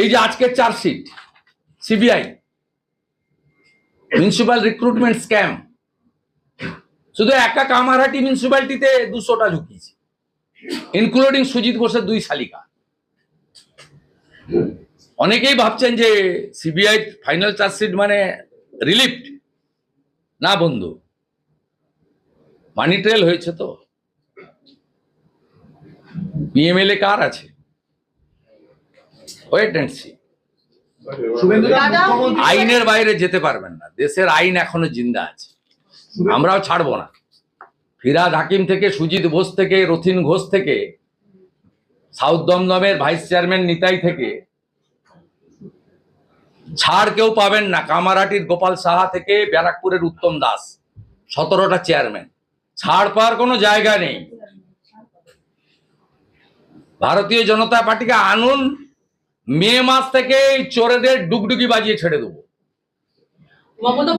এই যে আজকের chargesheet, CBI municipal recruitment scam শুধু একা কামারহাটি মিউনিসিপ্যালিটিতে দুশোটা ঢুকিয়েছে ইনক্লুডিং সুজিত বোসের দুই শালিকা। অনেকেই ভাবছেন যে সিবিআই ফাইনাল চার্জশিট মানে রিলিফ না বন্ধু মানি ট্রেল হয়েছে তো। পিএমএলএ কার আছে? ওয়েট অ্যান্ড সি আইনের বাইরে যেতে পারবেন না। দেশের আইন এখনও জিন্দা আছে। আমরাও ছাড়বো না। ফিরাদ হাকিম থেকে সুজিত বোস থেকে রথিন ঘোষ থেকে সাউথ দমদমের ভাইস চেয়ারম্যান নিতাই থেকে ছাড় কেউ পাবেন না। কামারাটির গোপাল সাহা থেকে ব্যারাকপুরের উত্তম দাস সতেরোটা চেয়ারম্যান। ছাড় পাওয়ার কোনো জায়গা নেই। ভারতীয় জনতা পার্টিকে আনুন। মে মাস থেকে চোরেদের ডুগডুগি বাজিয়ে ছেড়ে দেবো।